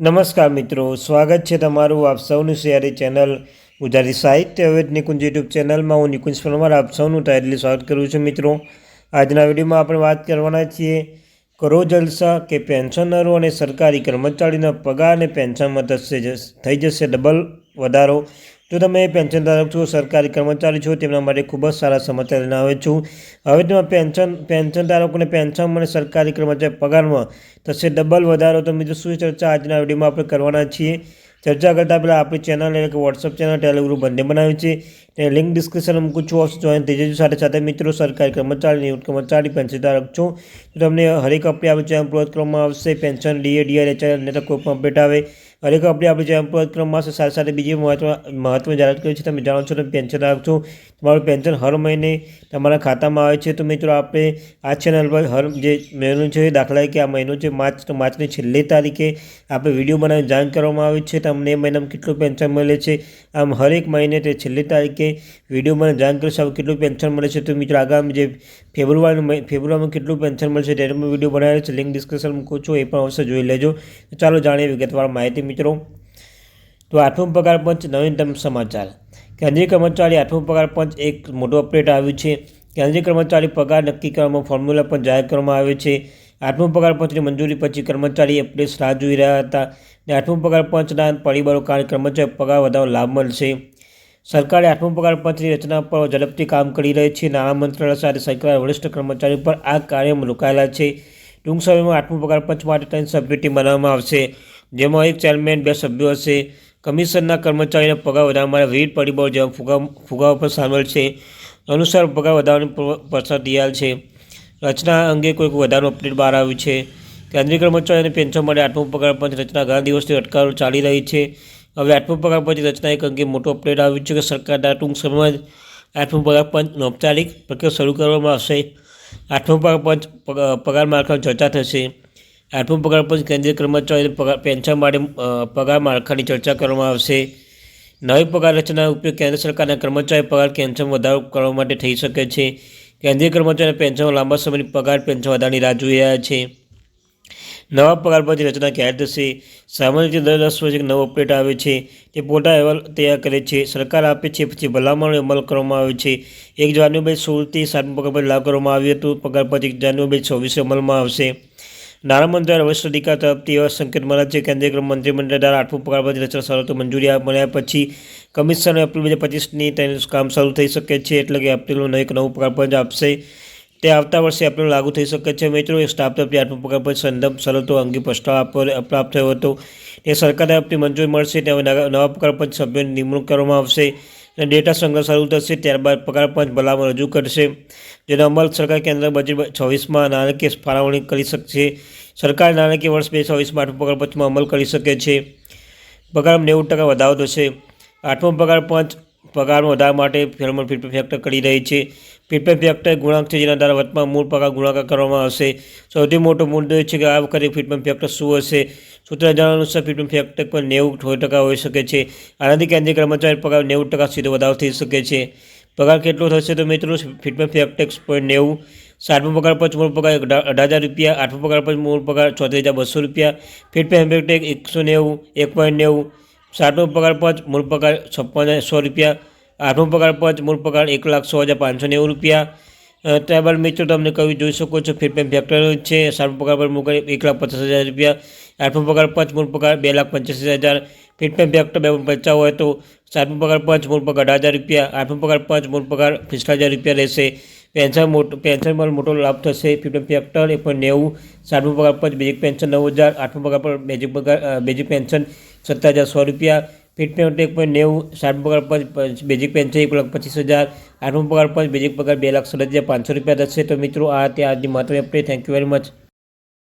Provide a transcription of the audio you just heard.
નમસ્કાર મિત્રો, સ્વાગત છે તમારું આપ સૌનું સિયારી ચેનલ ગુજરાતી સાહિત્ય અવેદ નિકુંજ યુટ્યુબ ચેનલમાં. હું નિકુંજ પરમાર, આપ સૌનું ટાઇટલી સ્વાગત કરું છું મિત્રો. આજના વિડીયોમાં આપણે વાત કરવાના છીએ કરો જલસા કે પેન્શનરો અને સરકારી કર્મચારીના પગાર અને પેન્શનમાં થશે થઈ જશે. ડબલ વધારો જો તમે પેન્શન ધારક છો, સરકારી કર્મચારી છો, તેમના માટે ખૂબ જ સારા સમાચાર લઈને આવ્યો છું. હવે તેમાં પેન્શન પેન્શન ધારકોને પેન્શન અને સરકારી કર્મચારી પગારમાં થશે ડબલ વધારો. તો મિત્રો, શું ચર્ચા આજના વિડીયોમાં આપણે કરવાના છીએ? ચર્ચા કરતાં પહેલાં આપણી ચેનલ એટલે કે વોટ્સઅપ ચેનલ ટેલિગ્રુપ બંને બનાવ્યું છે. તે લિંક ડિસ્ક્રિપ્શન મૂકું છું. ઓફ જોઈન થઈ જજો. સાથે સાથે મિત્રો, સરકારી કર્મચારી નિવૃત્ત કર્મચારી પેન્શન ધારક છો. તો તમને હરેક અપડેટ આપણી ચેનલ પ્રોત કરવામાં આવશે. પેન્શન ડીએ ડીઆર એચઆર અને કોઈ પણ અપડેટ આવે. હરેક આપણે આપણે કરવામાં સાથે સાથે બીજી મહત્વ મહત્વ જાહેરાત કરી છે. તમે જાણો છો, તમે પેન્શન ધારક છો. તમારું પેન્શન હર મહિને તમારા ખાતામાં આવે છે. તો મિત્રો, આપણે આ ચેનલ પર હર જે મહિનો છે દાખલા કે આ મહિનો છે માર્ચ. તો માર્ચની છેલ્લી તારીખે આપણે વીડિયો બનાવીને જાણ કરવામાં આવે છે. તમને એ મહિનામાં કેટલું પેન્શન મળે છે? આમ હરેક મહિને તે છેલ્લી તારીખે વીડિયો મને જાણ કરીશું. કેટલું પેન્શન મળે છે? તો મિત્રો, આગામી જે ફેબ્રુઆરી ફેબ્રુઆરીમાં કેટલું પેન્શન મળશે તેનો વીડિયો બનાવેલો છે લિંક ડિસ્ક્રિપ્શન મૂકું છું. એ પણ અવશ્ય જોઈ લેજો. ચાલો જાણીએ વિગતવાર માહિતી મિત્રો. તો આઠમો પગાર પંચ, નવીનતમ સમાચાર. કેન્દ્રીય કર્મચારી આઠમો પગાર પંચ, એક મોટું અપડેટ આવ્યું છે. કેન્દ્રીય કર્મચારી પગાર નક્કી કરવામાં ફોર્મ્યુલા પણ જાહેર કરવામાં આવે છે. આઠમો પગાર પંચની મંજૂરી પછી કર્મચારી અપડેટ્સ રાહ જોઈ રહ્યા હતા અને આઠમો પગાર પંચના પરિબળો કારણે કર્મચારી પગાર વધારો લાભ મળશે. સરકારે આઠમો પગાર પંચની રચના પર ઝડપથી કામ કરી રહી છે. નાણાં મંત્રાલય સાથે સરકાર વરિષ્ઠ કર્મચારીઓ પર આ કાર્યમાં રોકાયેલા છે. ટૂંક સમયમાં આઠમો પગાર પંચ માટે ત્રણ સભ્યોની ટીમ બનાવવામાં આવશે. જેમાં એક ચેરમેન, બે સભ્યો હશે. કમિશનના કર્મચારીના પગાર વધારવા માટે વિવિધ પરિબળો જેવા ફુગા ફુગાવો પણ સામેલ છે. અનુસાર પગાર વધારવાની પ્રસ્તાવ છે. રચના અંગે કોઈક વધારાનું અપડેટ બહાર આવ્યું છે. કેન્દ્રીય કર્મચારી અને પેન્શન માટે આઠમો પગાર પંચ રચના ઘણા દિવસથી અટકાવ ચાલી રહી છે. હવે આઠમો પગાર પંચ રચના એક અંગે મોટો અપડેટ આવ્યું છે કે સરકાર દ્વારા ટૂંક સમયમાં આઠમો પગાર પંચ ઔપચારિક પ્રક્રિયા શરૂ કરવામાં આવશે. આઠમો પગાર પંચ પગાર માળખાની ચર્ચા થશે. આઠમો પગાર પંચ કેન્દ્રીય પગાર પેન્શન માટે પગાર માળખાની ચર્ચા કરવામાં આવશે. નવી પગાર રચના ઉપયોગ કેન્દ્ર સરકારના કર્મચારી પગાર પેન્શન વધારો કરવા માટે થઈ શકે છે. કેન્દ્રીય કર્મચારી પેન્શન લાંબા સમયની પગાર પેન્શન વધારાની રાહ જોઈ રહ્યા છે. નવા પગાર પંચની રચના ક્યારે થશે સામાન્ય રીતે દર દસ વર્ષે નવો અપડેટ આવે છે. તે પોતા અહેવાલ તૈયાર કરે છે. સરકાર આપે છે, પછી ભલામણનો અમલ કરવામાં આવે છે. એક જાન્યુઆરી સોળથી સાતમું પગાર પંચ લાગુ કરવામાં આવ્યું હતું. પગાર પંચ એક જાન્યુઆરી છવ્વીસે અમલમાં આવશે. નાણામંત્રી વરિષ્ઠ અધિકાર તરફથી એવા સંકેત મળ્યા છે કેન્દ્રીય ગૃહ મંત્રીમંડળ દ્વારા આઠમું પગાર પંચ રચના શરતો મંજૂરી મળ્યા પછી કમિશનર એપ્રિલ બે હજાર પચીસની તેનું કામ શરૂ થઈ શકે છે એટલે કે એપ્રિલનું એક નવું પગાર પંચ આપશે. તે આવતા વર્ષે એપ્રિલ લાગુ થઈ શકે છે. મિત્રો સ્ટાફ તરફથી આઠમું પગાર પંચ સંદર્ભ શરતો અંગે પ્રસ્તાવ પ્રાપ્ત થયો હતો. એ સરકાર તરફથી મંજૂરી મળશે. તે નવા પગાર પંચ સભ્યોની નિમણૂક કરવામાં આવશે. ડેટા સંગ્રહ શરૂ થશે ત્યારબાદ પગાર પંચ ભલામણ રજૂ કરશે. જેનો અમલ સરકાર કેન્દ્ર બજેટ છવ્વીસમાં નાણાકીય ફાળવણી કરી શકશે. સરકાર નાણાકીય વર્ષ બે છવ્વીસમાં આઠમો પગાર પંચમાં અમલ કરી શકે છે. પગારમાં નેવું ટકા વધારો થશે. આઠમો પગાર પંચ પગારમાં વધારા માટે ફેરમોન ફીડબેક ફેક્ટર કરી રહી છે. ફીડબેક ફેક્ટર ગુણાંક છે, જેના દ્વારા વચમાં મૂળ પગાર ગુણાકાર કરવામાં આવશે. સૌથી મોટો મુદ્દો એ છે કે આ વખતે ફીડબેક ફેક્ટર શું હશે? સૂત્ર જણાવ્યા અનુસાર ફીડબેક ફેક્ટર પર નેવું ટકા હોઈ શકે છે. આનાથી કેન્દ્રીય કર્મચારી પગાર નેવું ટકા સીધો વધારો થઈ શકે છે. પગાર કેટલો થશે તો મિત્રો ફીડબેક ફેક્ટર પોઈન્ટ નેવું. સાતમો પગાર પર મૂળ પગાર અઢા, અઢાર હજાર રૂપિયા. આઠમો પગાર પર મૂળ પગાર ચોત્રીસ હજાર બસો રૂપિયા. ફીડબેક ફેક્ટર એકસો નેવું, એક પોઈન્ટ નેવું. સાતમો પગાર પંચ, મૂળ પગાર છપ્પન હજાર સો રૂપિયા. આઠમો પગાર પંચ, મૂળ પગાર એક લાખ સો હજાર પાંચસો નેવું રૂપિયા. ત્યારબાદ મિત્રો, તમને કહ્યું જોઈ શકો છો ફીડબેક ફેક્ટર છે. સાતમો પગાર પર મૂળ એક લાખ પચાસ હજાર રૂપિયા. આઠમો પગાર પંચ, મૂળ પગાર બે લાખ પંચ્યાસી હજાર. ફીડબેક ફેક્ટર બે પોઈન્ટ હોય તો સાતમો પગાર પંચ, મૂળ પગાર અઢાર હજાર રૂપિયા. આઠમો પગાર પંચ, મૂળ પગાર પિસ્તાલીસ હજાર રૂપિયા રહેશે. પેન્શન મોટો પેન્શનમાં મોટો લાભ થશે. ફીડપેમ ફેક્ટર એ પણ નેવું. સાતમો પગાર પર બેઝિક પેન્શન નવ હજાર. આઠમો પગાર પર બેઝિક પગાર બેઝિક પેન્શન સત્તર હજાર સો રૂપિયા. ફિટ પેમેન્ટ એક પોઈન્ટ નેવું સાઠ પગાર પર બેઝિક છે એક લાખ પચીસ હજાર. આઠમો પગાર પર બેઝિક પગાર બે લાખ સડત્રીસ હજાર પાંચસો રૂપિયા થશે. તો મિત્રો, આ ત્યાં આજની મહત્ત્વની update thank you very much